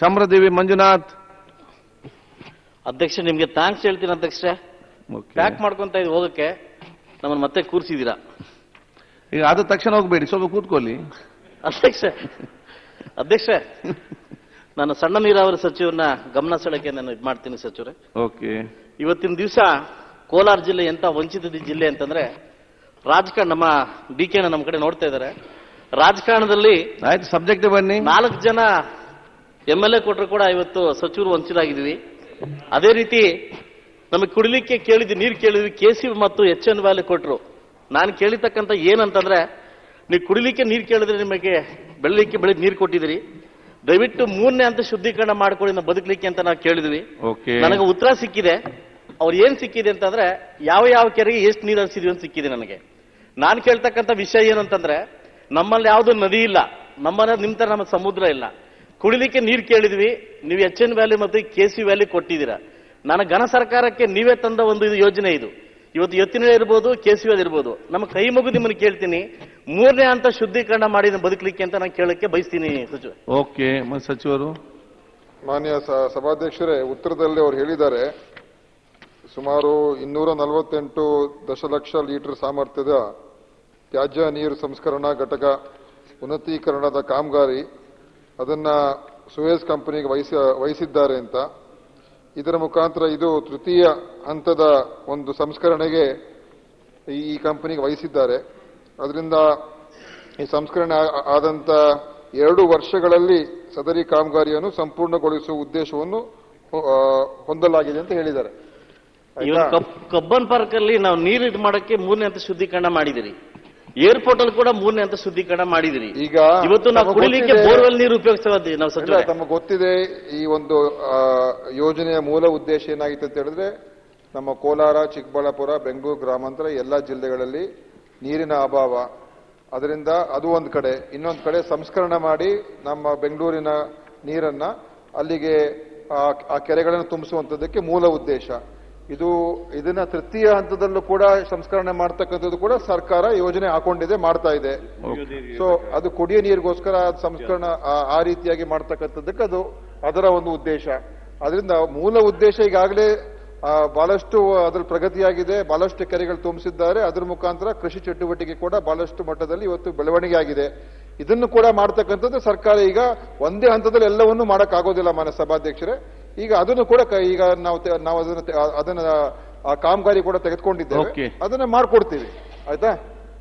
ಸಮೃದ್ಧಿವಿ ಮಂಜುನಾಥ್. ಅಧ್ಯಕ್ಷ ನಿಮ್ಗೆ ಥ್ಯಾಂಕ್ಸ್ ಹೇಳ್ತೀನಿ ಅಧ್ಯಕ್ಷ. ಪ್ಯಾಕ್ ಮಾಡ್ಕೊಂತ ಇದ್ ಹೋಗಕ್ಕೆ ನಮ್ಮನ್ನ ಮತ್ತೆ ಕೂರ್ಸಿದೀರಾ? ಈಗ ಆದ ತಕ್ಷಣ ಹೋಗ್ಬೇಡಿ ಸ್ವಲ್ಪ ಕೂತ್ಕೊಳ್ಳಿ. ಅಧ್ಯಕ್ಷ ಅಧ್ಯಕ್ಷ ನಾನು ಸಣ್ಣ ನೀರಾವರಿ ಸಚಿವರನ್ನ ಗಮನ ಸೆಳಕ್ಕೆ ನಾನು ಇದು ಮಾಡ್ತೀನಿ ಸಚಿವರೇ. ಓಕೆ ಇವತ್ತಿನ ದಿವಸ ಕೋಲಾರ ಜಿಲ್ಲೆ ಎಂತ ವಂಚಿತ ಜಿಲ್ಲೆ ಅಂತಂದ್ರೆ ರಾಜಕಾರಣ ನಮ್ಮ ಡಿ ಕೆ ನಮ್ಮ ಕಡೆ ನೋಡ್ತಾ ಇದ್ದಾರೆ ರಾಜಕಾರಣದಲ್ಲಿ ಆಯ್ತು ಸಬ್ಜೆಕ್ಟ್ ಬನ್ನಿ. ನಾಲ್ಕು ಜನ ಎಂ ಎಲ್ ಎ ಕೊಟ್ಟರು ಕೂಡ ಇವತ್ತು ಸಚಿವರು ವಂಚಿತರಾಗಿದ್ದೀವಿ ಅದೇ ರೀತಿ ನಮಗೆ ಕುಡಿಲಿಕ್ಕೆ ಕೇಳಿದ್ವಿ ನೀರು ಕೇಳಿದ್ವಿ ಕೆ ಸಿ ಮತ್ತು ಎಚ್ ಎನ್ ವ್ಯಾಲಿ ಕೊಟ್ಟರು ನಾನು ಕೇಳಿರ್ತಕ್ಕಂಥ ಏನಂತಂದ್ರೆ ನೀವು ಕುಡಿಲಿಕ್ಕೆ ನೀರು ಕೇಳಿದ್ರೆ ನಿಮಗೆ ಬೆಳಲಿಕ್ಕೆ ಬೆಳಿಗ್ಗೆ ನೀರು ಕೊಟ್ಟಿದ್ದೀರಿ. ದಯವಿಟ್ಟು ಮೂರನೇ ಅಂತ ಶುದ್ಧೀಕರಣ ಮಾಡ್ಕೊಳ್ಳಿ ನಾವು ಬದುಕಲಿಕ್ಕೆ ಅಂತ ನಾವು ಕೇಳಿದ್ವಿ. ನನಗೆ ಉತ್ತರ ಸಿಕ್ಕಿದೆ. ಅವ್ರು ಏನ್ ಸಿಕ್ಕಿದೆ ಅಂತಂದ್ರೆ ಯಾವ ಯಾವ ಕೆರೆಗೆ ಎಷ್ಟು ನೀರು ಹರಿಸಿದ್ವಿ ಅಂತ ಸಿಕ್ಕಿದೆ ನನಗೆ. ನಾನು ಕೇಳ್ತಕ್ಕಂಥ ವಿಷಯ ಏನು ಅಂತಂದ್ರೆ ನಮ್ಮಲ್ಲಿ ಯಾವುದು ನದಿ ಇಲ್ಲ. ನಮ್ಮನೆ ನಿಮ್ ತರ ನಮ್ಮ ಸಮುದ್ರ ಇಲ್ಲ. ಕುಡಿಲಿಕ್ಕೆ ನೀರು ಕೇಳಿದ್ವಿ ನೀವು ಎಚ್ ಎನ್ ವ್ಯಾಲಿ ಮತ್ತು ಕೆ ಸಿ ವ್ಯಾಲಿ ಕೊಟ್ಟಿದ್ದೀರಾ. ನನ್ನ ಘನ ಸರ್ಕಾರಕ್ಕೆ ನೀವೇ ತಂದ ಒಂದು ಇದು ಯೋಜನೆ ಇದು. ಇವತ್ತು ಎತ್ತಿನ ಇರ್ಬೋದು ಕೆ ಸಿ ವ್ಯಾಲಿ ಇರ್ಬೋದು. ನಮ್ಮ ಕೈ ಮುಗಿದು ನಿಮ್ಮನ್ನು ಕೇಳ್ತೀನಿ. ಮೂರನೇ ಹಂತ ಶುದ್ಧೀಕರಣ ಮಾಡಿ ನಾನು ಬದುಕಲಿಕ್ಕೆ ಅಂತ ನಾನು ಕೇಳಕ್ಕೆ ಬಯಸ್ತೀನಿ ಸಚಿವ. ಓಕೆ ಸಚಿವರು. ಮಾನ್ಯ ಸ- ಸಭಾಧ್ಯಕ್ಷರೇ ಉತ್ತರದಲ್ಲಿ ಅವರು ಹೇಳಿದ್ದಾರೆ ಸುಮಾರು ಇನ್ನೂರ ನಲವತ್ತೆಂಟು ದಶಲಕ್ಷ ಲೀಟರ್ ಸಾಮರ್ಥ್ಯದ ತ್ಯಾಜ್ಯ ನೀರು ಸಂಸ್ಕರಣಾ ಘಟಕ ಉನ್ನತೀಕರಣದ ಕಾಮಗಾರಿ ಅದನ್ನ ಸುವೇಸ್ ಕಂಪನಿಗೆ ವಹಿಸ ವಹಿಸಿದ್ದಾರೆ ಅಂತ. ಇದರ ಮುಖಾಂತರ ಇದು ತೃತೀಯ ಹಂತದ ಒಂದು ಸಂಸ್ಕರಣೆಗೆ ಈ ಕಂಪನಿಗೆ ವಹಿಸಿದ್ದಾರೆ. ಅದರಿಂದ ಈ ಸಂಸ್ಕರಣೆ ಆದಂತ ಎರಡು ವರ್ಷಗಳಲ್ಲಿ ಸದರಿ ಕಾಮಗಾರಿಯನ್ನು ಸಂಪೂರ್ಣಗೊಳಿಸುವ ಉದ್ದೇಶವನ್ನು ಹೊಂದಲಾಗಿದೆ ಅಂತ ಹೇಳಿದ್ದಾರೆ. ಕಬ್ಬನ್ ಪಾರ್ಕ್ ಅಲ್ಲಿ ನಾವು ನೀರು ಇದು ಮಾಡಕ್ಕೆ ಮೂರನೇ ಹಂತ ಶುದ್ಧೀಕರಣ ಮಾಡಿದಿರಿ ಏರ್ಪೋರ್ಟ್ ಅಲ್ಲಿ ಕೂಡ ಮೂರನೇ ಅಂತ ಶುದ್ಧೀಕರಣ ಮಾಡಿದಿರಿ ಈಗ ಇವತ್ತು ನಾವು ಕುಡಿಲಿಕ್ಕೆ ಬೋರ್ವೆಲ್ ನೀರು ಉಪಯೋಗಿಸ್ತೀವಿ ನಾವು ಸಚಿವ ತಮಗೆ ಗೊತ್ತಿದೆ ಈ ಒಂದು ಯೋಜನೆಯ ಮೂಲ ಉದ್ದೇಶ ಏನಾಗಿತ್ತು ಅಂತ ಹೇಳಿದ್ರೆ ನಮ್ಮ ಕೋಲಾರ ಚಿಕ್ಕಬಳ್ಳಾಪುರ ಬೆಂಗಳೂರು ಗ್ರಾಮಾಂತರ ಎಲ್ಲ ಜಿಲ್ಲೆಗಳಲ್ಲಿ ನೀರಿನ ಅಭಾವ. ಅದರಿಂದ ಅದು ಒಂದು ಕಡೆ. ಇನ್ನೊಂದು ಕಡೆ ಸಂಸ್ಕರಣೆ ಮಾಡಿ ನಮ್ಮ ಬೆಂಗಳೂರಿನ ನೀರನ್ನ ಅಲ್ಲಿಗೆ ಆ ಆ ಕೆರೆಗಳನ್ನು ತುಂಬಿಸುವಂತದ್ದಕ್ಕೆ ಮೂಲ ಉದ್ದೇಶ. ಇದು ಇದನ್ನ ತೃತೀಯ ಹಂತದಲ್ಲೂ ಕೂಡ ಸಂಸ್ಕರಣೆ ಮಾಡ್ತಕ್ಕಂಥದ್ದು ಕೂಡ ಸರ್ಕಾರ ಯೋಜನೆ ಹಾಕೊಂಡಿದೆ ಮಾಡ್ತಾ ಇದೆ. ಸೊ ಅದು ಕುಡಿಯೋ ನೀರಿಗೋಸ್ಕರ ಸಂಸ್ಕರಣ ಆ- ರೀತಿಯಾಗಿ ಮಾಡ್ತಕ್ಕಂಥದ್ದಕ್ಕೆ ಅದು ಅದರ ಒಂದು ಉದ್ದೇಶ. ಅದರಿಂದ ಮೂಲ ಉದ್ದೇಶ ಈಗಾಗಲೇ ಬಹಳಷ್ಟು ಅದ್ರ ಪ್ರಗತಿಯಾಗಿದೆ ಬಹಳಷ್ಟು ಕೆರೆಗಳು ತುಂಬಿಸಿದ್ದಾರೆ. ಅದ್ರ ಮುಖಾಂತರ ಕೃಷಿ ಚಟುವಟಿಕೆ ಕೂಡ ಬಹಳಷ್ಟು ಮಟ್ಟದಲ್ಲಿ ಇವತ್ತು ಬೆಳವಣಿಗೆ ಆಗಿದೆ ಇದನ್ನು ಕೂಡ ಮಾಡ್ತಕ್ಕಂಥದ್ದು ಸರ್ಕಾರ ಈಗ ಒಂದೇ ಹಂತದಲ್ಲಿ ಎಲ್ಲವನ್ನೂ ಮಾಡೋಕ್ಕಾಗೋದಿಲ್ಲ ಆಗೋದಿಲ್ಲ ಮಾನ್ಯ ಸಭಾಧ್ಯಕ್ಷರೇ. ಈಗ ಅದನ್ನು ಕೂಡ ಈಗ ನಾವು ನಾವು ಅದನ್ನ ಅದನ್ನ ಆ ಕಾಮಗಾರಿ ಕೂಡ ತೆಗೆದುಕೊಂಡಿದ್ದೇವೆ. ಅದನ್ನ ಮಾಡ್ಕೊಡ್ತೀವಿ. ಆಯ್ತಾ?